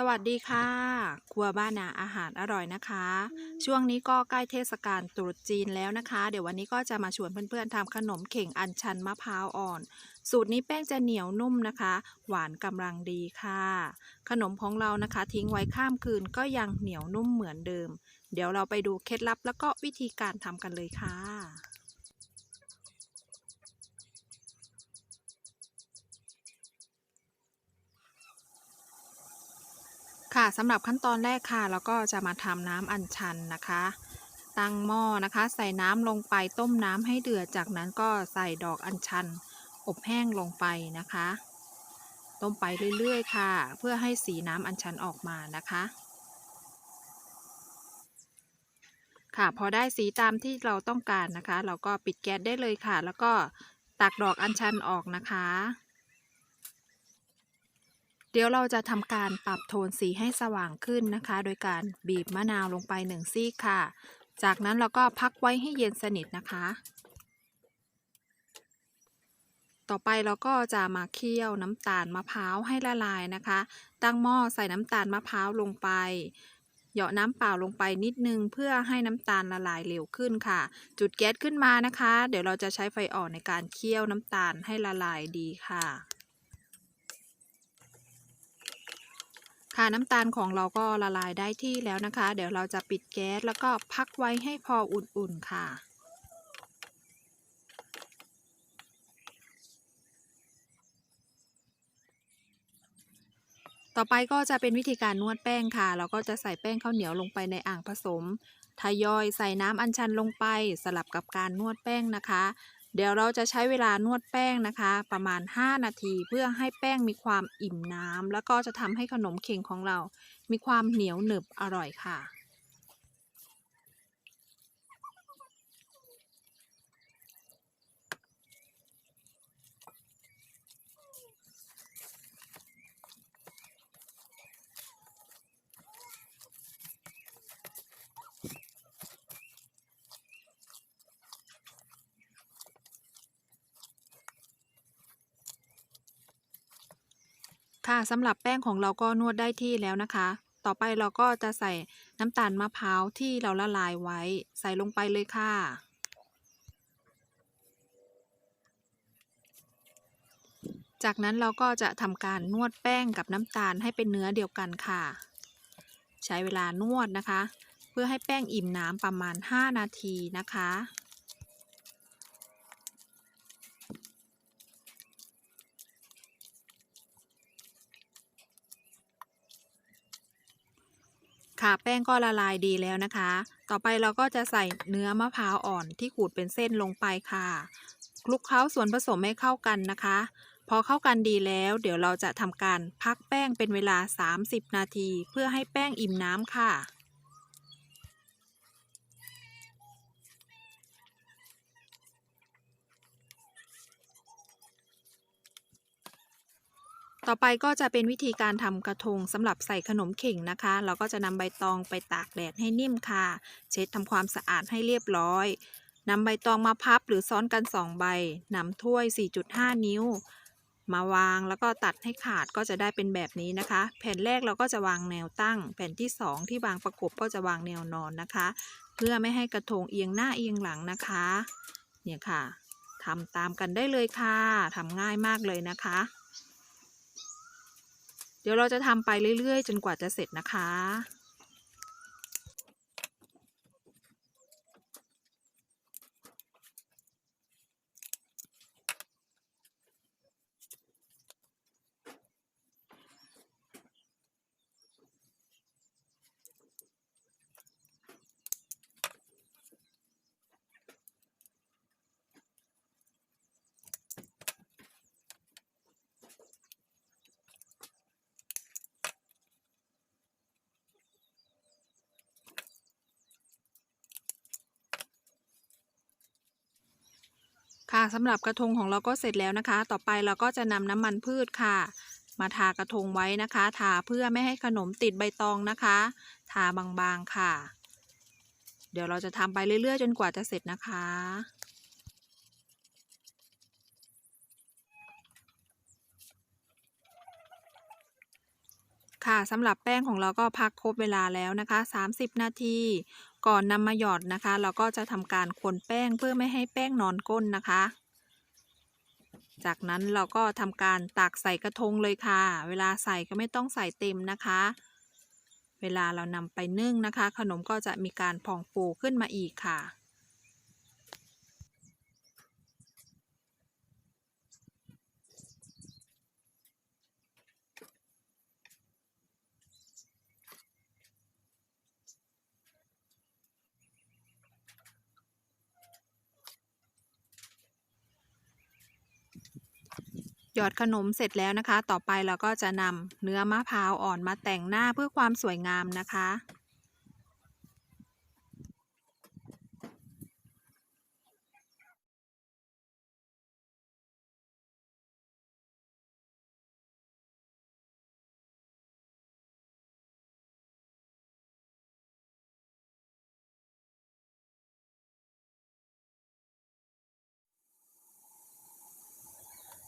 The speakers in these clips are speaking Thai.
สวัสดีค่ะ ครัวบ้านนาอาหารอร่อยนะคะ ช่วงนี้ก็ใกล้เทศกาลตรุษจีนแล้วนะคะ เดี๋ยววันนี้ก็จะมาชวนเพื่อนๆทำขนมเข่งอัญชันมะพร้าวอ่อน สูตรนี้แป้งจะเหนียวนุ่มนะคะ หวานกำลังดีค่ะ ขนมของเรานะคะ ทิ้งไว้ข้ามคืนก็ยังเหนียวนุ่มเหมือนเดิม เดี๋ยวเราไปดูเคล็ดลับแล้วก็วิธีการทำกันเลยค่ะ สำหรับขั้นตอนแรกค่ะเราก็จะมาทำน้ำอัญชันนะคะ ตั้งหม้อนะคะ ใส่น้ำลงไปต้มน้ำให้เดือดจากนั้นก็ใส่ดอกอัญชัน อบแห้งลงไปนะคะ ต้มไปเรื่อยๆ ค่ะ เพื่อให้สีน้ำอัญชันออกมานะคะ ค่ะพอได้สีตามที่เราต้องการนะคะ เราก็ปิดแก๊สได้เลยค่ะ แล้วก็ตักดอกอัญชันออกนะคะ เดี๋ยวเราจะทำการปรับโทนสีให้สว่างขึ้นนะคะ โดยการบีบมะนาวลงไปหนึ่งซีกค่ะ จากนั้นเราก็พักไว้ให้เย็นสนิทนะคะ ต่อไปเราก็จะมาเคี่ยวน้ำตาลมะพร้าวให้ละลายนะคะ ตั้งหม้อใส่น้ำตาลมะพร้าวลงไปเหยาะน้ำเปล่าลงไปนิดนึงเพื่อให้น้ำตาลละลายเร็วขึ้นค่ะ จุดแก๊สขึ้นมานะคะ เดี๋ยวเราจะใช้ไฟอ่อนในการเคี่ยวน้ำตาลให้ละลายดีค่ะ ค่ะน้ำตาลของเราก็ละลายได้ที่แล้วนะคะ เดี๋ยวเราจะปิดแก๊สแล้วก็พักไว้ให้พออุ่นๆค่ะ ต่อไปก็จะเป็นวิธีการนวดแป้งค่ะ เราก็จะใส่แป้งข้าวเหนียวลงไปในอ่างผสมทยอยใส่น้ำอัญชันลงไปสลับกับการนวดแป้งนะคะ เดี๋ยวเราจะใช้เวลานวดแป้งนะคะ ประมาณ 5 นาทีเพื่อให้แป้งมีความอิ่มน้ำแล้วก็จะทำให้ขนมเข่งของเรา มีความเหนียวหนึบอร่อยค่ะ ค่ะสำหรับแป้งของเราก็นวดได้ที่แล้วนะคะ ต่อไปเราก็จะใส่น้ำตาลมะพร้าวที่เราละลายไว้ ใส่ลงไปเลยค่ะ จากนั้นเราก็จะทำการนวดแป้งกับน้ำตาลให้เป็นเนื้อเดียวกันค่ะ ใช้เวลานวดนะคะ เพื่อให้แป้งอิ่มน้ำประมาณ 5 นาทีนะคะ ค่ะแป้งก็ละลายดีแล้วนะคะ ต่อไปเราก็จะใส่เนื้อมะพร้าวอ่อนที่ขูดเป็นเส้นลงไปค่ะคลุกเคล้าส่วนผสมให้เข้ากันนะคะ พอเข้ากันดีแล้ว เดี๋ยวเราจะทำการพักแป้งเป็นเวลา 30 นาที เพื่อให้แป้งอิ่มน้ำค่ะ ต่อไปก็จะเป็นวิธีการทำกระทงสำหรับใส่ขนมเข่งนะคะ เราก็จะนำใบตองไปตากแดดให้นิ่มค่ะ เช็ดทำความสะอาดให้เรียบร้อยนำใบตองมาพับหรือซ้อนกัน 2 ใบนำถ้วย 4.5 นิ้ว มาวางแล้วก็ตัดให้ขาดก็จะได้เป็นแบบนี้นะคะ แผ่นแรกเราก็จะวางแนวตั้ง แผ่นที่ 2 ที่วางประกบก็จะวางแนวนอนนะคะ เพื่อไม่ให้กระทงเอียงหน้าเอียงหลังนะคะ เนี่ยค่ะทำตามกันได้เลยค่ะทำง่ายมากเลยนะคะ เดี๋ยวเราจะทำไปเรื่อยๆ จนกว่าจะเสร็จนะคะ ค่ะสำหรับกระทงของเราก็เสร็จแล้วนะคะ ต่อไปเราก็จะนำน้ำมันพืชค่ะ มาทากระทงไว้นะคะ ทาเพื่อไม่ให้ขนมติดใบตองนะคะ ทาบางๆค่ะ เดี๋ยวเราจะทำไปเรื่อยๆ จนกว่าจะเสร็จนะคะค่ะสำหรับแป้งของเราก็พักครบเวลาแล้วนะคะ 30 นาที ก่อนนำมาหยอดนะคะ เราก็จะทำการคนแป้งเพื่อไม่ให้แป้งนอนก้นนะคะ จากนั้นเราก็ทำการตักใส่กระทงเลยค่ะ เวลาใส่ก็ไม่ต้องใส่เต็มนะคะ เวลาเรานำไปนึ่งนะคะ ขนมก็จะมีการพองฟูขึ้นมาอีกค่ะ หยอดขนมเสร็จแล้วนะคะ ต่อไปเราก็จะนำเนื้อมะพร้าวอ่อนมาแต่งหน้าเพื่อความสวยงามนะคะ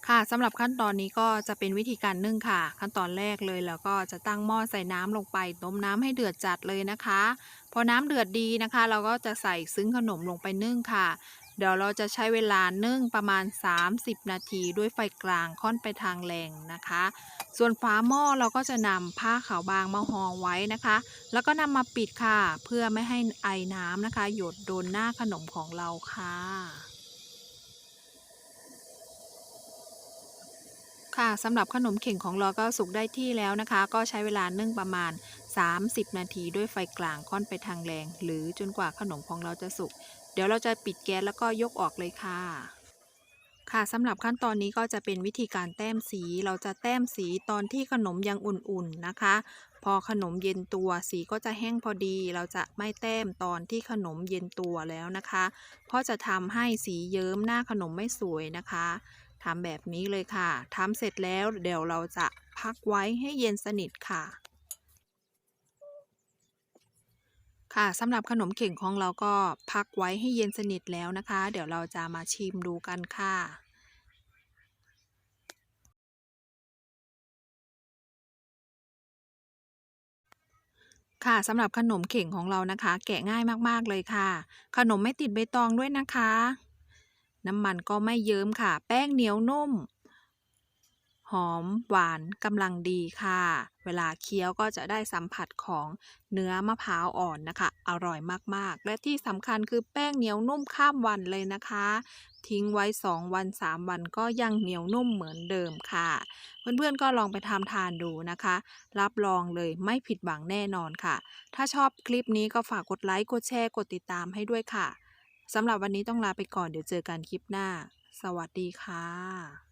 ค่ะสำหรับขั้นตอนนี้ก็จะเป็นวิธีการนึ่งค่ะ ขั้นตอนแรกเลยแล้วก็จะตั้งหม้อใส่น้ำลงไปต้มน้ำให้เดือดจัดเลยนะคะ พอน้ำเดือดดีนะคะ เราก็จะใส่ซึ้งขนมลงไปนึ่งค่ะ เดี๋ยวเราจะใช้เวลานึ่งประมาณ 30 นาทีด้วยไฟกลางค่อนไปทางแรงนะคะ ส่วนฝาหม้อเราก็จะนำผ้าขาวบางมาห่อไว้นะคะ แล้วก็นำมาปิดค่ะ เพื่อไม่ให้ไอน้ำนะคะ หยดโดนหน้าขนมของเราค่ะ ค่ะสำหรับขนมเข่งของเราก็สุกได้ที่แล้วนะคะ ก็ใช้เวลานึ่งประมาณ 30 นาทีด้วยไฟกลางค่อนไปทางแรง หรือจนกว่าขนมของเราจะสุก เดี๋ยวเราจะปิดแก๊สแล้วก็ยกออกเลยค่ะ ค่ะสำหรับขั้นตอนนี้ก็จะเป็นวิธีการแต้มสี เราจะแต้มสีตอนที่ขนมยังอุ่นๆนะคะ พอขนมเย็นตัวสีก็จะแห้งพอดี เราจะไม่แต้มตอนที่ขนมเย็นตัวแล้วนะคะ เพราะจะทำให้สีเยิ้มหน้าขนมไม่สวยนะคะ ทำแบบนี้เลยค่ะทำเสร็จแล้วเดี๋ยวเราจะพักไว้ให้เย็นสนิทค่ะ ค่ะสำหรับขนมเข่งของเราก็พักไว้ให้เย็นสนิทแล้วนะคะ เดี๋ยวเราจะมาชิมดูกันค่ะค่ะสำหรับขนมเข่งของเรานะคะ แกะง่ายมาก ๆ เลยค่ะ ขนมไม่ติดใบตองด้วยนะคะ น้ำมันก็ไม่เยิ้มค่ะ แป้งเหนียวนุ่ม หอมหวานกำลังดีค่ะ เวลาเคี้ยวก็จะได้สัมผัสของเนื้อมะพร้าวอ่อนนะคะ อร่อยมากๆ และที่สำคัญคือแป้งเหนียวนุ่มข้ามวันเลยนะคะ ทิ้งไว้ 2 วัน 3 วันก็ยังเหนียวนุ่มเหมือนเดิมค่ะ เพื่อนๆก็ลองไปทำทานดูนะคะ รับรองเลยไม่ผิดหวังแน่นอนค่ะ ถ้าชอบคลิปนี้ก็ฝากกดไลค์กดแชร์กดติดตามให้ด้วยค่ะ สำหรับวันนี้ต้องลาไปก่อนเดี๋ยวเจอกันคลิปหน้า สวัสดีค่ะ